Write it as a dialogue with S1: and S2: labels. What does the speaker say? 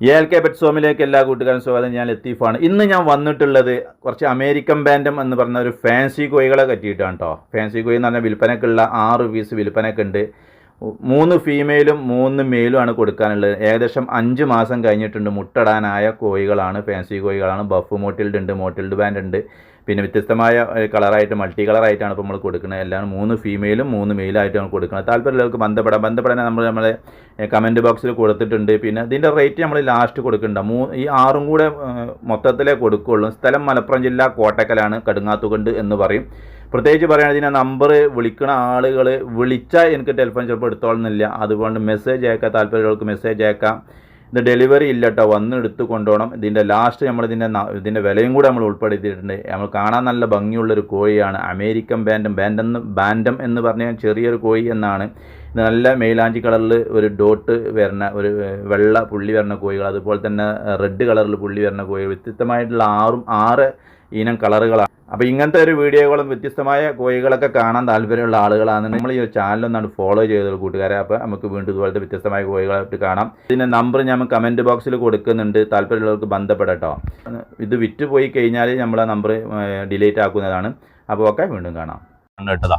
S1: A L K pet സോമിലേക്ക് എല്ലാ കൂട്ടുകാരും സ്വാഗതം. ഞാൻ ലത്തീഫാണ്. ഇന്ന് ഞാൻ വന്നിട്ടുള്ളത് കുറച്ച് അമേരിക്കൻ ബാൻഡം എന്ന് പറഞ്ഞ ഒരു ഫാൻസി കോഴികളെ പറ്റിയിട്ടാണ് കേട്ടോ ഫാൻസി കോഴി എന്ന് പറഞ്ഞാൽ വിൽപ്പനക്കുള്ള ആറ് പീസ് വിൽപ്പനക്ക് ഉണ്ട് മൂന്ന് ഫീമെയിലും മൂന്ന് മെയിലും ആണ് കൊടുക്കാനുള്ളത്. ഏകദേശം അഞ്ച് മാസം കഴിഞ്ഞിട്ടുണ്ട് മുട്ടടാനായ കോഴികളാണ് ഫാൻസി കോഴികളാണ്. ബഫ് മോട്ടിൽഡ് ഉണ്ട് മോട്ടിൽഡ് ബാൻഡ് ഉണ്ട്. പിന്നെ വ്യത്യസ്തമായ കളറായിട്ട് മൾട്ടി കളറായിട്ടാണ് ഇപ്പോൾ നമ്മൾ കൊടുക്കുന്നത്. എല്ലാം മൂന്ന് ഫീമെയിലും മൂന്ന് മെയിലായിട്ടാണ് കൊടുക്കുന്നത്. താല്പര്യമുള്ളവർക്ക് ബന്ധപ്പെടാം. ബന്ധപ്പെടാൻ നമ്മൾ നമ്മളെ കമന്റ് ബോക്സിൽ കൊടുത്തിട്ടുണ്ട്. പിന്നെ ഇതിന്റെ റേറ്റ് നമ്മൾ ലാസ്റ്റ് കൊടുക്കണ്ട മൂ ഈ ആറും കൂടെ മൊത്തത്തിലേ കൊടുക്കുകയുള്ളൂ സ്ഥലം മലപ്പുറം ജില്ല കോട്ടക്കലാണ് കടുങ്ങാത്തുകൊണ്ട് എന്ന് പറയും. പ്രത്യേകിച്ച് പറയുകയാണെങ്കിൽ ഞാൻ നമ്പർ വിളിക്കുന്ന ആളുകൾ വിളിച്ചാൽ എനിക്ക് ടെലിഫോൺ ചിലപ്പോൾ എടുത്തോളുന്നില്ല. അതുകൊണ്ട് മെസ്സേജ് അയക്കാം താല്പര്യമുള്ളവർക്ക് മെസ്സേജ് അയക്കാം. ഇത് ഡെലിവറി ഇല്ല കേട്ടോ വന്ന് എടുത്ത് കൊണ്ടുപോകണം. ഇതിന്റെ ലാസ്റ്റ് നമ്മൾ ഇതിന്റെ വിലയും കൂടെ നമ്മൾ ഉൾപ്പെടുത്തിയിട്ടുണ്ട്. നമ്മൾ കാണാൻ നല്ല ഭംഗിയുള്ളൊരു കോഴിയാണ്. അമേരിക്കൻ ബാൻഡം ബാൻഡെന്ന് ബാൻഡം എന്ന് പറഞ്ഞാൽ ചെറിയൊരു കോഴി എന്നാണ്. നല്ല മെയിലാഞ്ചി കളറിൽ ഒരു ഡോട്ട് വരുന്ന ഒരു വെള്ള പുള്ളി വരുന്ന കോഴികൾ. അതുപോലെ തന്നെ റെഡ് കളറിൽ പുള്ളി വരുന്ന കോഴികൾ. വ്യത്യസ്തമായിട്ടുള്ള ആറും ആറ് ഇനം കളറുകളാണ് അപ്പോൾ ഇങ്ങനത്തെ ഒരു വീഡിയോകളും വ്യത്യസ്തമായ കോഴികളൊക്കെ കാണാൻ താല്പര്യമുള്ള ആളുകളാണ്. നമ്മൾ ഈ ചാനൽ ഒന്നാണ് ഫോളോ ചെയ്തത് കൂട്ടുകാരെ. അപ്പോൾ നമുക്ക് വീണ്ടും ഇതുപോലത്തെ വ്യത്യസ്തമായ കോഴികളായിട്ട് കാണാം. ഇതിന്റെ നമ്പർ ഞാൻ കമന്റ് ബോക്സിൽ കൊടുക്കുന്നുണ്ട്. താല്പര്യമുള്ളവർക്ക് ബന്ധപ്പെടട്ടോ. ഇത് വിറ്റ് പോയി കഴിഞ്ഞാൽ നമ്മൾ ആ നമ്പർ ഡിലീറ്റ് ആക്കുന്നതാണ്. അപ്പോൾ ഒക്കെ വീണ്ടും കാണാം. കേട്ടതാ.